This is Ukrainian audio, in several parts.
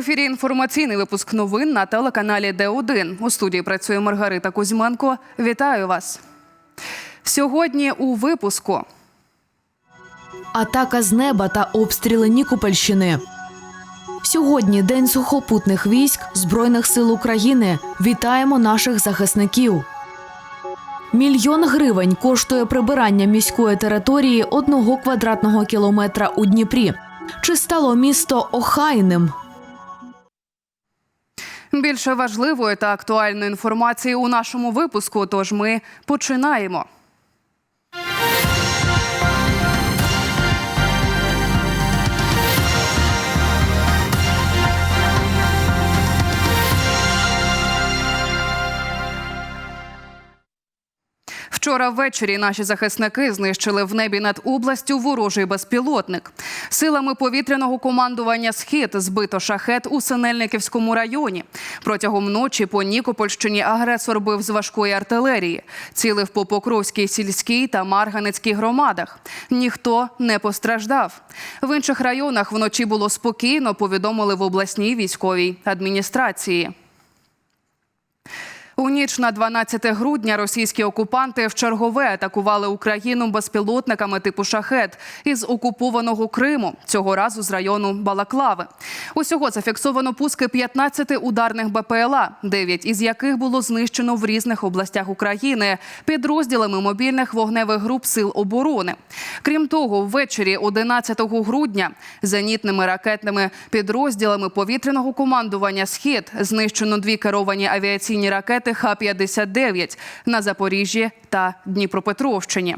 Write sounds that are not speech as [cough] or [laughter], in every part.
ефірі інформаційний випуск новин на телеканалі Д1. У студії працює Маргарита Кузьменко. Вітаю вас. Сьогодні у випуску. Атака з неба та обстріли Нікопольщини. Сьогодні День сухопутних військ Збройних сил України. Вітаємо наших захисників. Мільйон гривень коштує прибирання міської території одного квадратного кілометра у Дніпрі. Чи стало місто охайним? Більше важливої та актуальної інформації у нашому випуску. Тож ми починаємо. Вчора ввечері наші захисники знищили в небі над областю ворожий безпілотник. Силами повітряного командування Схід збито шахет у Синельниківському районі. Протягом ночі по Нікопольщині агресор бив з важкої артилерії, цілив по Покровській сільській та Марганецькій громадах. Ніхто не постраждав. В інших районах вночі було спокійно. Повідомили в обласній військовій адміністрації. У ніч на 12 грудня російські окупанти в чергове атакували Україну безпілотниками типу шахет із окупованого Криму. Цього разу з району Балаклави. Усього зафіксовано пуски 15 ударних БПЛА, 9 із яких було знищено в різних областях України підрозділами мобільних вогневих груп сил оборони. Крім того, ввечері 11 грудня зенітними ракетними підрозділами повітряного командування Схід знищено дві керовані авіаційні ракети Х-59 на Запоріжжі та Дніпропетровщині.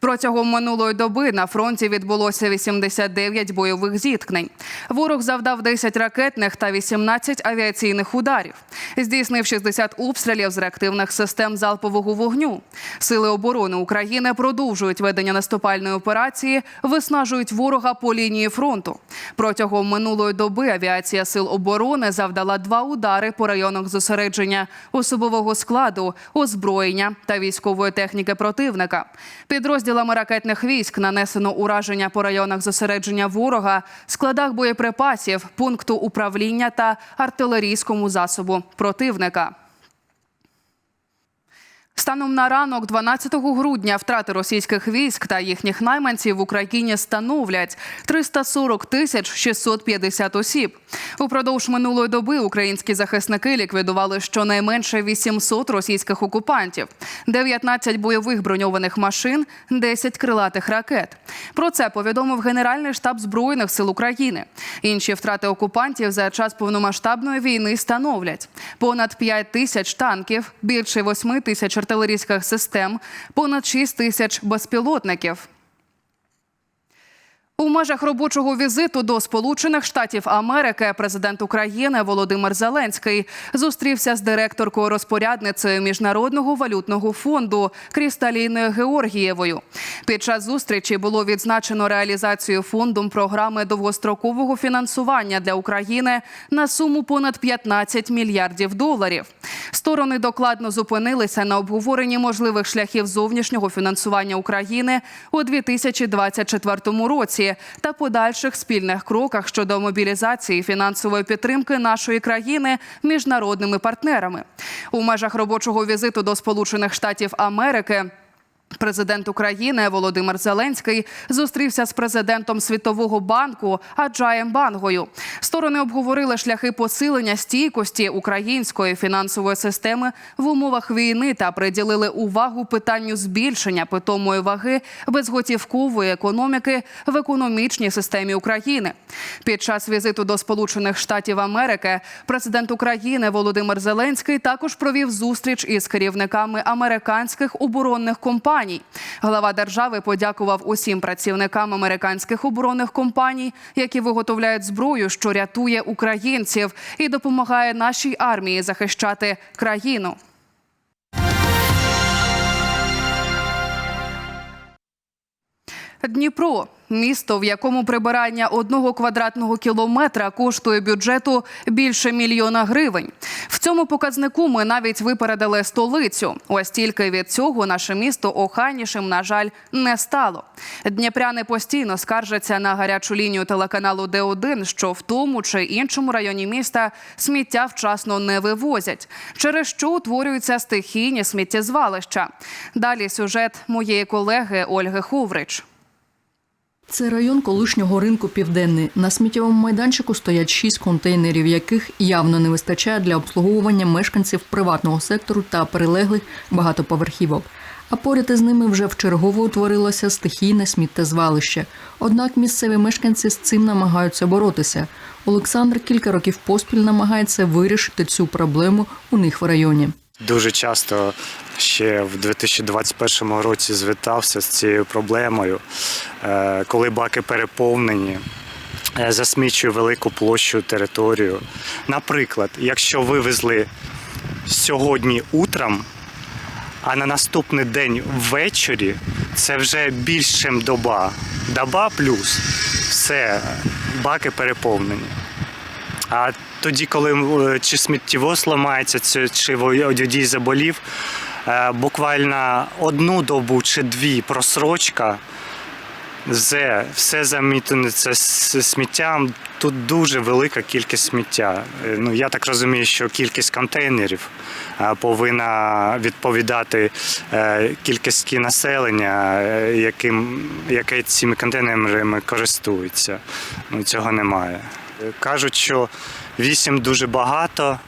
Протягом минулої доби на фронті відбулося 89 бойових зіткнень. Ворог завдав 10 ракетних та 18 авіаційних ударів. Здійснив 60 обстрілів з реактивних систем залпового вогню. Сили оборони України продовжують ведення наступальної операції, виснажують ворога по лінії фронту. Протягом минулої доби авіація сил оборони завдала два удари по районах зосередження особового складу, озброєння та військової техніки противника. Підрозділ Підрозділами ракетних військ нанесено ураження по районах зосередження ворога, складах боєприпасів, пункту управління та артилерійському засобу противника. Станом на ранок 12 грудня втрати російських військ та їхніх найманців в Україні становлять 340 тисяч 650 осіб. Упродовж минулої доби українські захисники ліквідували щонайменше 800 російських окупантів, 19 бойових броньованих машин, 10 крилатих ракет. Про це повідомив Генеральний штаб збройних сил України. Інші втрати окупантів за час повномасштабної війни становлять понад 5 тисяч танків, більше 8 тисяч артилерійських систем, понад 6 тисяч безпілотників. У межах робочого візиту до Сполучених Штатів Америки президент України Володимир Зеленський зустрівся з директоркою розпорядницею міжнародного валютного фонду Крісталіною Георгієвою. Під час зустрічі було відзначено реалізацію фондом програми довгострокового фінансування для України на суму понад 15 мільярдів доларів. Сторони докладно зупинилися на обговоренні можливих шляхів зовнішнього фінансування України у 2024 році та подальших спільних кроках щодо мобілізації фінансової підтримки нашої країни міжнародними партнерами у межах робочого візиту до Сполучених Штатів Америки. Президент України Володимир Зеленський зустрівся з президентом Світового банку Аджаєм Бангою. Сторони обговорили шляхи посилення стійкості української фінансової системи в умовах війни та приділили увагу питанню збільшення питомої ваги безготівкової економіки в економічній системі України. Під час візиту до Сполучених Штатів Америки президент України Володимир Зеленський також провів зустріч із керівниками американських оборонних компаній компаній. Глава держави подякував усім працівникам американських оборонних компаній, які виготовляють зброю, що рятує українців і допомагає нашій армії захищати країну. Дніпро місто, в якому прибирання одного квадратного кілометра коштує бюджету більше мільйона гривень. В цьому показнику ми навіть випередили столицю. Ось тільки від цього наше місто охайнішим, на жаль, не стало. Дніпряни постійно скаржаться на гарячу лінію телеканалу Д1, що в тому чи іншому районі міста сміття вчасно не вивозять, через що утворюються стихійні сміттєзвалища. Далі сюжет моєї колеги Ольги Ховрич. Це район колишнього ринку Південний. На сміттєвому майданчику стоять шість контейнерів, яких явно не вистачає для обслуговування мешканців приватного сектору та прилеглих багатоповерхівок. А поряд із ними вже вчергово утворилося стихійне сміттєзвалище. Однак місцеві мешканці з цим намагаються боротися. Олександр кілька років поспіль намагається вирішити цю проблему у них в районі. Дуже часто ще в 2021 році звітався з цією проблемою, Е, коли баки переповнені. е, Засмічує велику площу територію. Наприклад, якщо вивезли сьогодні утром, а на наступний день ввечері це вже більше м доба. Доба плюс все, баки переповнені. А тоді, коли е, чи сміттєвоз ламається, чи- водій заболів, е, буквально одну добу чи дві просрочка, все, все замітнеться сміттям. Тут дуже велика кількість сміття. Е, Ну, я так розумію, що кількість контейнерів повинна відповідати кількості населення, яким, яке цими контейнерами користується. Ну, цього немає. Кажуть, що 8 дуже багато.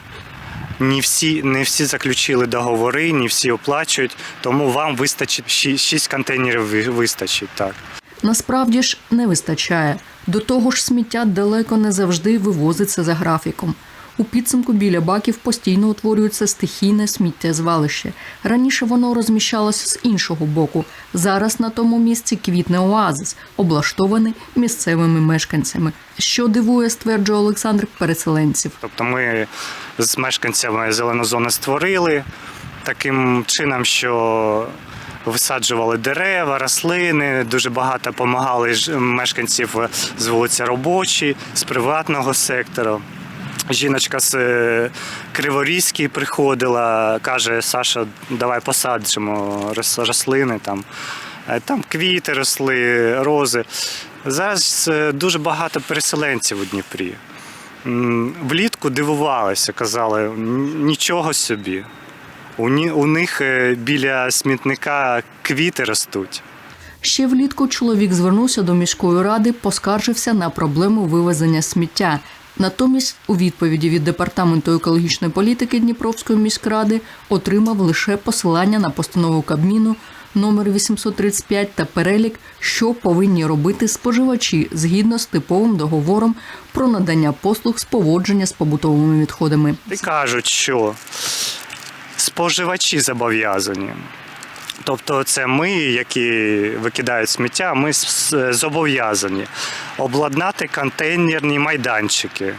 Не всі, не всі заключили договори, не всі оплачують, тому вам вистачить 6 контейнерів ви- вистачить. Так. Насправді ж не вистачає. До того ж, сміття далеко не завжди вивозиться за графіком. У підсумку біля баків постійно утворюється стихійне сміттєзвалище. Раніше воно розміщалося з іншого боку. Зараз на тому місці квітне оазис, облаштований місцевими мешканцями. Що дивує, стверджує Олександр переселенців. Тобто ми з мешканцями зелену зону створили таким чином, що висаджували дерева, рослини, дуже багато допомагали мешканців з вулиці Робочі, з приватного сектору. Жіночка з е, приходила, каже: Саша, давай посаджимо рослини там. Е, Там квіти росли, рози. Зараз е, дуже багато переселенців у Дніпрі. Влітку дивувалися, казали, нічого собі. У, них біля смітника квіти ростуть. Ще влітку чоловік звернувся до міської ради, поскаржився на проблему вивезення сміття. Натомість, у відповіді від департаменту екологічної політики Дніпровської міськради отримав лише посилання на постанову Кабміну номер 835 та перелік, що повинні робити споживачі згідно з типовим договором про надання послуг з поводження з побутовими відходами. Кажуть, що споживачі зобов'язані. Тобто це ми, які викидають сміття, ми зобов'язані обладнати контейнерні майданчики.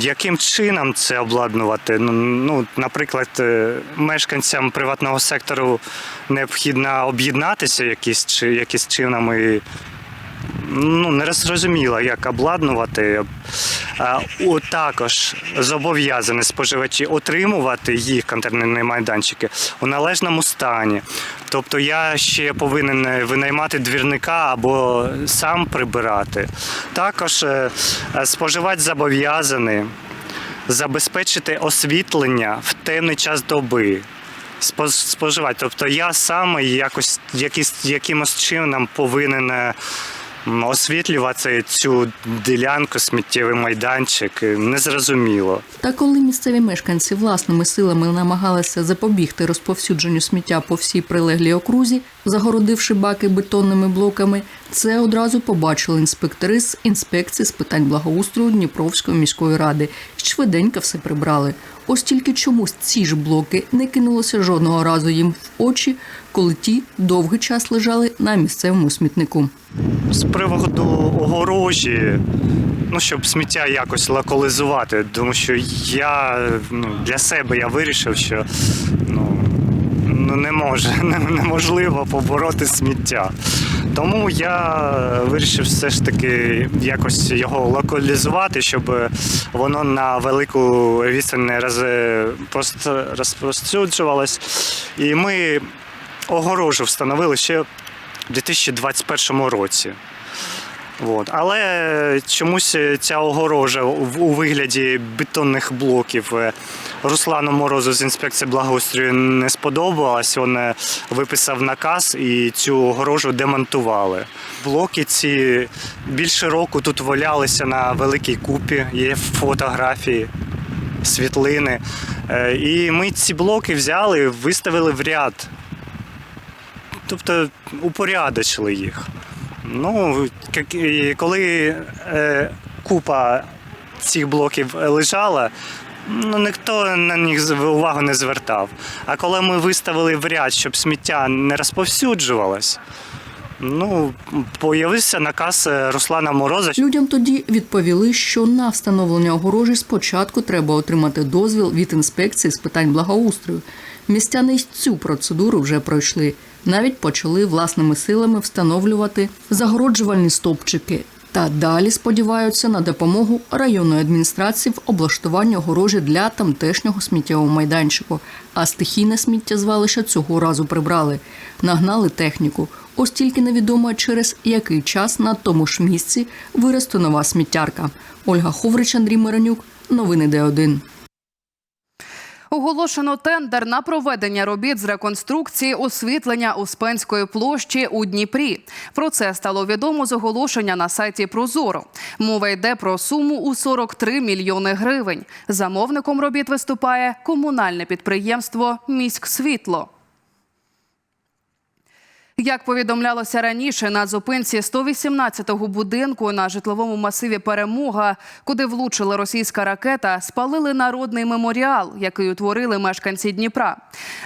Яким чином це обладнувати? Ну, Ну, наприклад, е, мешканцям приватного сектору необхідно об'єднатися якісь, якісь чином ну, не зрозуміло, як обладнувати. О, також зобов'язані споживачі отримувати їх контейнерні майданчики у належному стані. Тобто я ще повинен винаймати двірника або сам прибирати. Також е, е, споживач зобов'язаний забезпечити освітлення в темний час доби. Спо- Споживати. Тобто я сам якось якимось чином повинен е, освітлювати цю ділянку, сміттєвий майданчик. е, Незрозуміло. Та коли місцеві мешканці власними силами намагалися запобігти розповсюдженню сміття по всій прилеглій окрузі, загородивши баки бетонними блоками, це одразу побачили інспектори з інспекції з питань благоустрою Дніпровської міської ради швиденько все прибрали. Ось тільки чомусь ці ж блоки не кинулося жодного разу їм в очі, коли ті довгий час лежали на місцевому смітнику. З приводу огорожі, ну щоб сміття якось локалізувати, тому що я ну, для себе я вирішив, що ну, ну не може, [laughs] неможливо побороти сміття. Тому я вирішив все ж таки якось його локалізувати, щоб воно на велику відстань не розповсюджувалось. І ми огорожу встановили ще в 2021 році. От. Але чомусь ця огорожа у вигляді бетонних блоків е, Руслану Морозу з інспекції благоустрою не сподобалась. Він е, виписав наказ і цю огорожу демонтували. Блоки ці більше року тут валялися на великій купі, є фотографії, світлини. Е, І ми ці блоки взяли, виставили в ряд. Тобто упорядочили їх. Ну, коли е, купа цих блоків лежала, ну, ніхто на них увагу не звертав. А коли ми виставили в ряд, щоб сміття не розповсюджувалось, ну, появився наказ е, Руслана Мороза. Людям тоді відповіли, що на встановлення огорожі спочатку треба отримати дозвіл від інспекції з питань благоустрою. Містяни цю процедуру вже пройшли. Навіть почали власними силами встановлювати загороджувальні стовпчики. Та далі сподіваються на допомогу районної адміністрації в облаштуванні огорожі для тамтешнього сміттєвого майданчику. А стихійне сміттєзвалище цього разу прибрали, нагнали техніку. Ось тільки невідомо через який час на тому ж місці виросте нова сміттярка. Ольга Ховрич, Андрій Миронюк. Новини Д1. Оголошено тендер на проведення робіт з реконструкції освітлення Успенської площі у Дніпрі. Про це стало відомо з оголошення на сайті Прозоро. Мова йде про суму у 43 мільйони гривень. Замовником робіт виступає комунальне підприємство Міськсвітло. Як повідомлялося раніше, на зупинці 118-го будинку на житловому масиві Перемога, куди влучила російська ракета, спалили народний меморіал, який утворили мешканці Дніпра.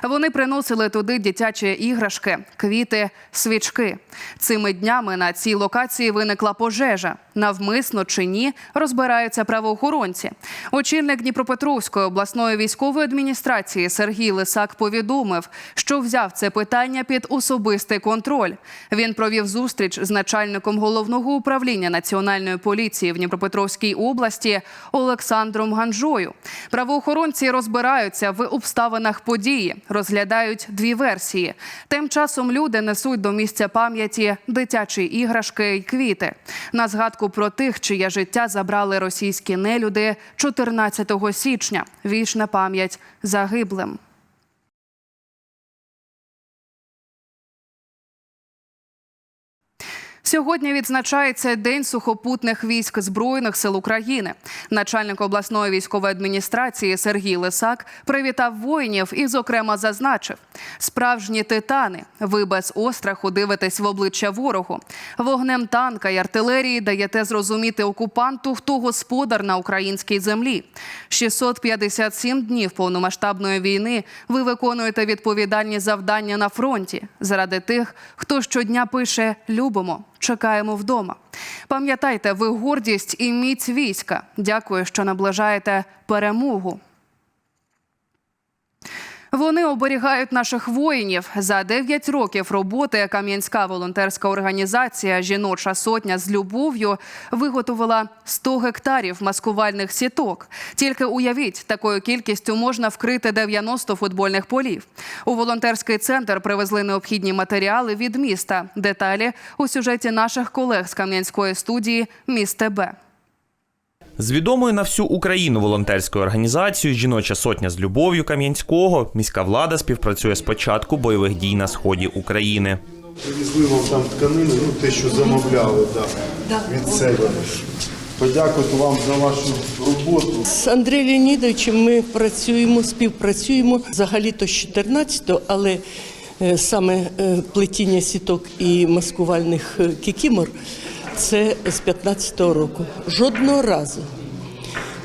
Вони приносили туди дитячі іграшки, квіти, свічки. Цими днями на цій локації виникла пожежа. Навмисно чи ні, розбираються правоохоронці. Очільник Дніпропетровської обласної військової адміністрації Сергій Лисак повідомив, що взяв це питання під особистий контроль. Він провів зустріч з начальником головного управління національної поліції в Дніпропетровській області Олександром Ганжою. Правоохоронці розбираються в обставинах події, розглядають дві версії. Тим часом люди несуть до місця пам'яті дитячі іграшки й квіти. На згадку про тих, чиє життя забрали російські нелюди 14 січня. Вічна пам'ять загиблим. Сьогодні відзначається День сухопутних військ Збройних сил України. Начальник обласної військової адміністрації Сергій Лисак привітав воїнів і, зокрема, зазначив: справжні титани. Ви без остраху дивитесь в обличчя ворогу. Вогнем танка й артилерії даєте зрозуміти окупанту, хто господар на українській землі. 657 днів повномасштабної війни ви виконуєте відповідальні завдання на фронті заради тих, хто щодня пише Любимо. Чекаємо вдома. Пам'ятайте, ви гордість і міць війська. Дякую, що наближаєте перемогу. Вони оберігають наших воїнів. За 9 років роботи Кам'янська волонтерська організація Жіноча сотня з любов'ю виготовила 100 гектарів маскувальних сіток. Тільки уявіть, такою кількістю можна вкрити 90 футбольних полів. У волонтерський центр привезли необхідні матеріали від міста. Деталі у сюжеті наших колег з Кам'янської студії Місте Б. З відомою на всю Україну волонтерською організацією Жіноча сотня з любов'ю Кам'янського міська влада співпрацює з початку бойових дій на сході України. Привезли вам там тканини, ну те, що замовляли да, від себе. Подякувати вам за вашу роботу. З Андрієм Леонідовичем ми працюємо, співпрацюємо взагалі-то з 14-го, але е, саме е, плетіння сіток і маскувальних е, кікімор це з 15-го року. Жодного разу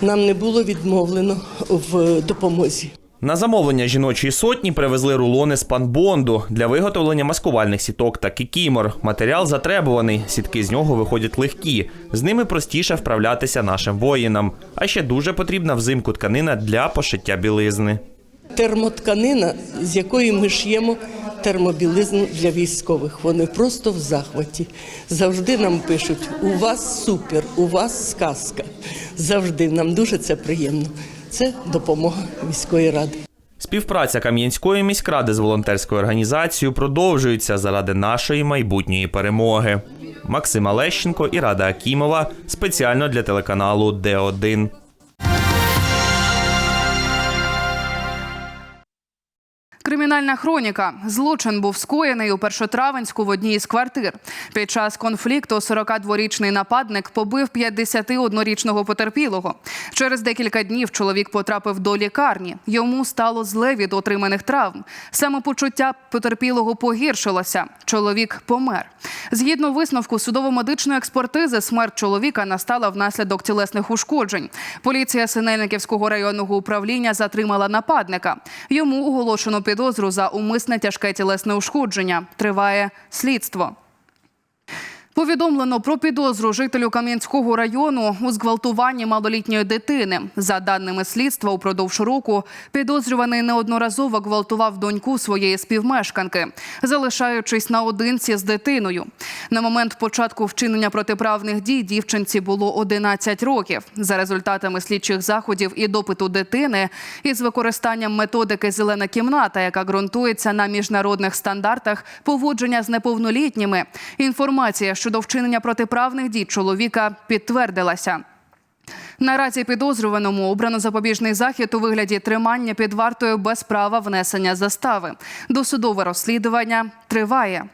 нам не було відмовлено в допомозі. На замовлення жіночої сотні привезли рулони з панбонду для виготовлення маскувальних сіток та кікімор. Матеріал затребуваний, сітки з нього виходять легкі. З ними простіше вправлятися нашим воїнам. А ще дуже потрібна взимку тканина для пошиття білизни. термотканина, з якої ми шиємо термобілизну для військових. Вони просто в захваті. Завжди нам пишуть: у вас супер, у вас сказка. Завжди нам дуже це приємно. Це допомога міської ради. Співпраця Кам'янської міськради з волонтерською організацією продовжується заради нашої майбутньої перемоги. Максима Лещенко і Рада Акімова спеціально для телеканалу Д1. Кримінальна хроніка. Злочин був скоєний у Першотравенську в одній із квартир. Під час конфлікту 42-річний нападник побив 51-річного потерпілого. Через декілька днів чоловік потрапив до лікарні. Йому стало зле від отриманих травм. Самопочуття потерпілого погіршилося. Чоловік помер. Згідно висновку судово-медичної експертизи, смерть чоловіка настала внаслідок тілесних ушкоджень. Поліція Синельниківського районного управління затримала нападника. Йому оголошено підозру за умисне тяжке тілесне ушкодження. Триває слідство. Повідомлено про підозру жителю Кам'янського району у зґвалтуванні малолітньої дитини. За даними слідства, упродовж року підозрюваний неодноразово гвалтував доньку своєї співмешканки, залишаючись наодинці з дитиною. На момент початку вчинення протиправних дій дівчинці було 11 років. За результатами слідчих заходів і допиту дитини із використанням методики Зелена кімната, яка ґрунтується на міжнародних стандартах поводження з неповнолітніми. Інформація щодо вчинення протиправних дій чоловіка підтвердилася. Наразі підозрюваному обрано запобіжний захід у вигляді тримання під вартою без права внесення застави. Досудове розслідування триває.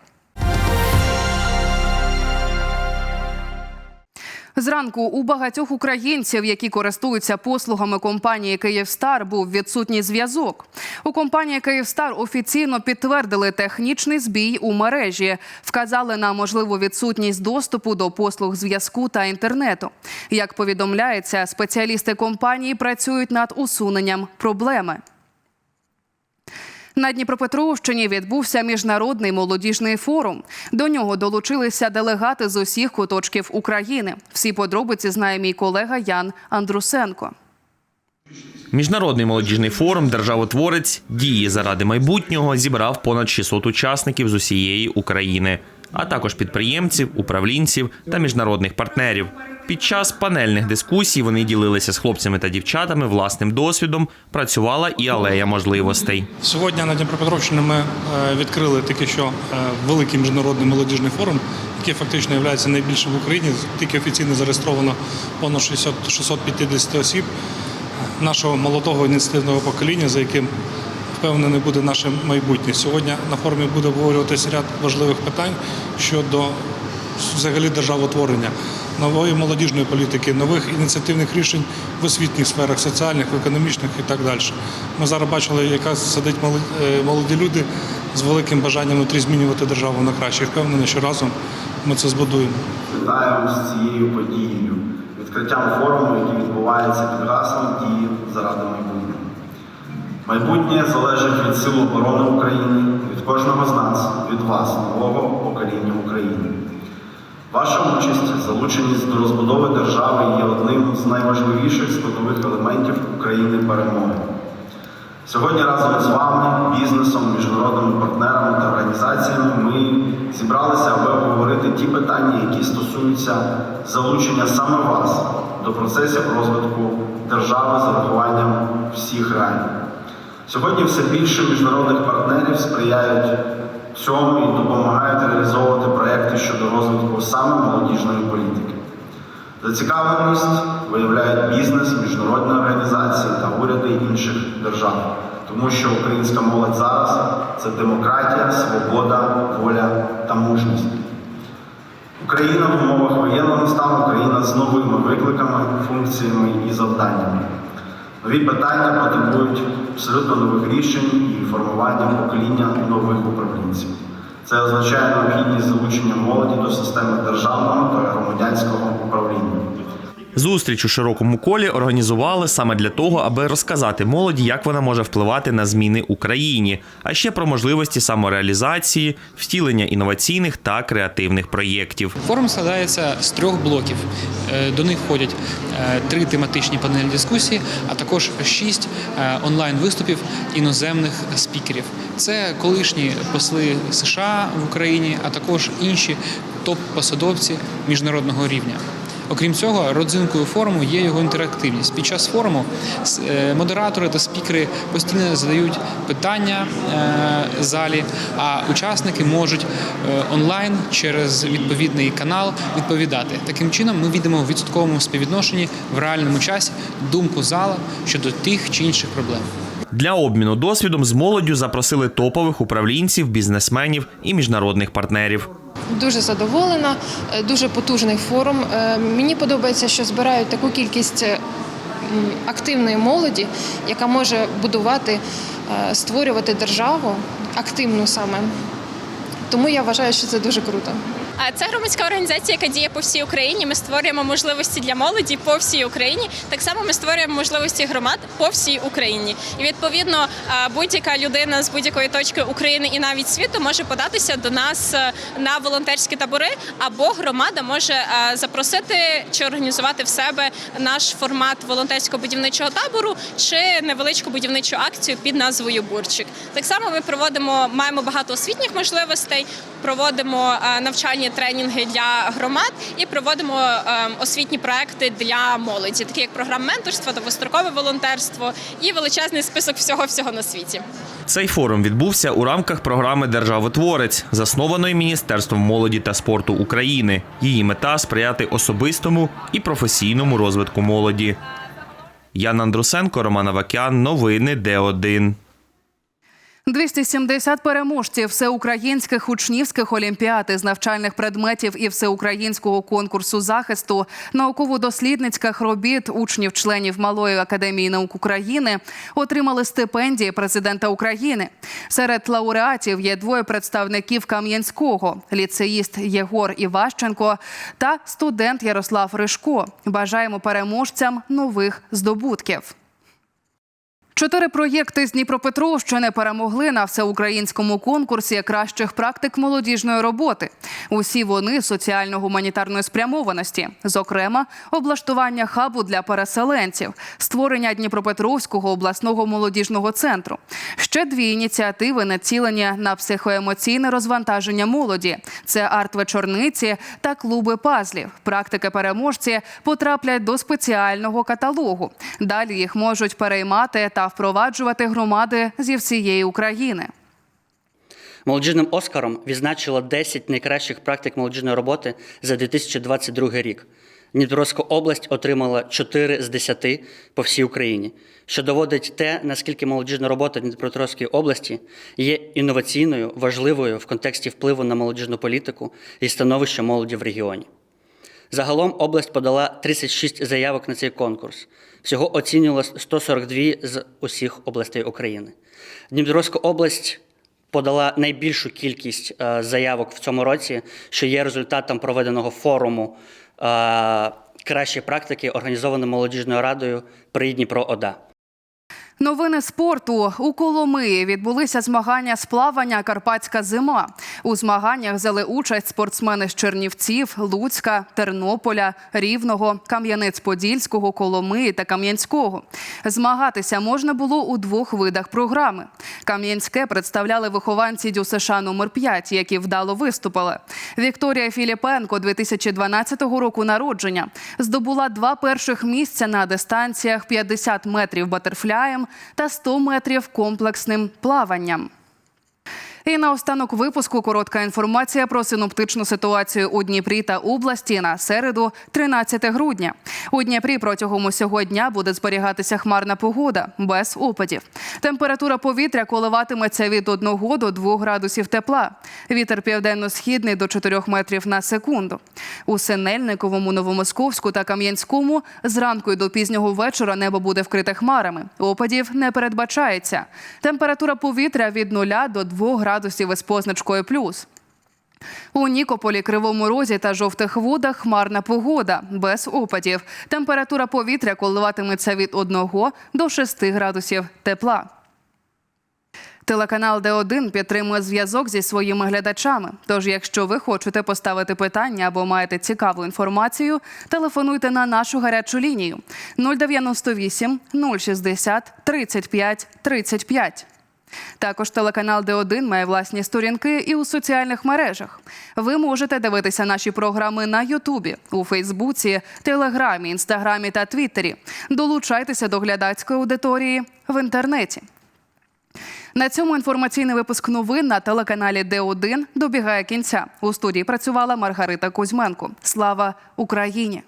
Зранку у багатьох українців, які користуються послугами компанії Київстар, був відсутній зв'язок. У компанії Київстар офіційно підтвердили технічний збій у мережі, вказали на можливу відсутність доступу до послуг зв'язку та інтернету. Як повідомляється, спеціалісти компанії працюють над усуненням проблеми. На Дніпропетровщині відбувся міжнародний молодіжний форум. До нього долучилися делегати з усіх куточків України. Всі подробиці знає мій колега Ян Андрусенко. Міжнародний молодіжний форум Державотворець дії заради майбутнього зібрав понад 600 учасників з усієї України, а також підприємців, управлінців та міжнародних партнерів. Під час панельних дискусій вони ділилися з хлопцями та дівчатами власним досвідом. Працювала і алея можливостей. Сьогодні на Дніпропетровщині ми е, відкрили тільки що е, великий міжнародний молодіжний форум, який фактично є найбільшим в Україні. Тільки офіційно зареєстровано понад 60 650 осіб нашого молодого ініціативного покоління, за яким впевнений буде наше майбутнє. Сьогодні на форумі буде обговорюватися ряд важливих питань щодо взагалі державотворення, нової молодіжної політики, нових ініціативних рішень в освітніх сферах, соціальних, економічних і так далі. Ми зараз бачили, яка сидить молоді- е, люди з великим бажанням внутрі змінювати державу на краще. І Впевнений, що разом ми це збудуємо. Вітаємо з цією подією, відкриттям форуму, який відбувається під гаслом дії заради майбутнього. Майбутнє залежить від сил оборони України, від кожного з нас, від вас, нового покоління України. Ваша участь, залученість до розбудови держави є одним з найважливіших складових елементів України перемоги. Сьогодні разом з вами, бізнесом, міжнародними партнерами та організаціями ми зібралися, аби обговорити ті питання, які стосуються залучення саме вас до процесів розвитку держави з урахуванням всіх реалій. Сьогодні все більше міжнародних партнерів сприяють цьому і допомагають реалізовувати проекти щодо розвитку саме молодіжної політики. Зацікавленість виявляють бізнес, міжнародні організації та уряди інших держав, тому що українська молодь зараз це демократія, свобода, воля та мужність. Україна в умовах воєнного стану, Україна з новими викликами, функціями і завданнями. Нові питання потребують абсолютно нових рішень і формування покоління нових управлінців. Це означає необхідність залучення молоді до системи державного та громадянського управління. Зустріч у широкому колі організували саме для того, аби розказати молоді, як вона може впливати на зміни у а ще про можливості самореалізації, втілення інноваційних та креативних проєктів. Форум складається з трьох блоків. Е, До них входять е, три тематичні панельні дискусії, а також шість е, онлайн-виступів іноземних спікерів. Це колишні посли США в Україні, а також інші топ-посадовці міжнародного рівня. Окрім цього, родзинкою форуму є його інтерактивність. Під час форуму е, модератори та спікери постійно задають питання е, залі, а учасники можуть е, онлайн через відповідний канал відповідати. Таким чином, ми віддаємо в відсотковому співвідношенні в реальному часі думку зала щодо тих чи інших проблем. Для обміну досвідом з молоддю запросили топових управлінців, бізнесменів і міжнародних партнерів. Дуже задоволена, е, дуже потужний форум. Е, Мені подобається, що збирають таку кількість е, активної молоді, яка може будувати, створювати державу активну саме. Тому я вважаю, що це дуже круто. Це громадська організація, яка діє по всій Україні. Ми створюємо можливості для молоді по всій Україні. Так само ми створюємо можливості громад по всій Україні. І відповідно будь-яка людина з будь-якої точки України і навіть світу може податися до нас е, на волонтерські табори, або громада може е, запросити чи організувати в себе наш формат волонтерського будівничого табору чи невеличку будівничу акцію під назвою Бурчик. Так само ми проводимо маємо багато освітніх можливостей, проводимо е, навчальні тренінги для громад і проводимо е, освітні проекти для молоді, такі як програм менторства, довгострокове волонтерство і величезний список всього всього на світі. Цей форум відбувся у рамках програми Державотворець, заснованої Міністерством молоді та спорту України. Її мета сприяти особистому і професійному розвитку молоді. Ян Андрусенко, Роман Авакян. Новини Д1. 270 переможців всеукраїнських учнівських олімпіад із навчальних предметів і всеукраїнського конкурсу захисту науково-дослідницьких робіт учнів-членів Малої академії наук України отримали стипендії президента України. Серед лауреатів є двоє представників Кам'янського: ліцеїст Єгор Іващенко та студент Ярослав Ришко. Бажаємо переможцям нових здобутків. Чотири проєкти з Дніпропетровщини перемогли на всеукраїнському конкурсі кращих практик молодіжної роботи. Усі вони соціально-гуманітарної спрямованості, зокрема, облаштування хабу для переселенців, створення Дніпропетровського обласного молодіжного центру. Ще дві ініціативи націлені на психоемоційне розвантаження молоді: це арт-вечорниці та клуби пазлів. Практики переможці потраплять до спеціального каталогу. Далі їх можуть переймати та впроваджувати громади зі всієї України. Молодіжним Оскаром відзначило 10 найкращих практик молодіжної роботи за 2022 рік. Дніпровська область отримала 4 з 10 по всій Україні, що доводить те, наскільки молодіжна робота в Дніпропетровській області є інноваційною, важливою в контексті впливу на молодіжну політику і становище молоді в регіоні. Загалом область подала 36 заявок на цей конкурс. Всього оцінювалось 142 з усіх областей України. Дніпровська область подала найбільшу кількість е, заявок в цьому році, що є результатом проведеного форуму е, кращі практики, організованої молодіжною радою при Дніпро ОДА. Новини спорту у Коломиї відбулися змагання з плавання Карпатська зима. У змаганнях взяли участь спортсмени з Чернівців, Луцька, Тернополя, Рівного, Кам'янець-Подільського, Коломиї та Кам'янського. Змагатися можна було у двох видах програми. Кам'янське представляли вихованці ДЮСШ номер 5 які вдало виступили. Вікторія Філіпенко 2012 року народження здобула два перших місця на дистанціях 50 метрів батерфляєм та 100 метрів комплексним плаванням. І наостанок випуску коротка інформація про синоптичну ситуацію у Дніпрі та області на середу, 13 грудня. У Дніпрі протягом усього дня буде зберігатися хмарна погода без опадів. Температура повітря коливатиметься від 1 до 2 градусів тепла. Вітер південно-східний до 4 метрів на секунду. У Синельниковому, Новомосковську та Кам'янському зранку і до пізнього вечора небо буде вкрите хмарами. Опадів не передбачається. Температура повітря від 0 до 2 градусів із позначкою плюс. У Нікополі, Кривому Розі та жовтих водах хмарна погода без опадів. Температура повітря коливатиметься від 1 до 6 градусів тепла. Телеканал Д1 підтримує зв'язок зі своїми глядачами. Тож, якщо ви хочете поставити питання або маєте цікаву інформацію, телефонуйте на нашу гарячу лінію 098 060 35 35. Також телеканал Д1 має власні сторінки і у соціальних мережах. Ви можете дивитися наші програми на Ютубі, у Фейсбуці, Телеграмі, Інстаграмі та Твіттері. Долучайтеся до глядацької аудиторії в інтернеті. На цьому інформаційний випуск новин на телеканалі Д1 добігає кінця. У студії працювала Маргарита Кузьменко. Слава Україні!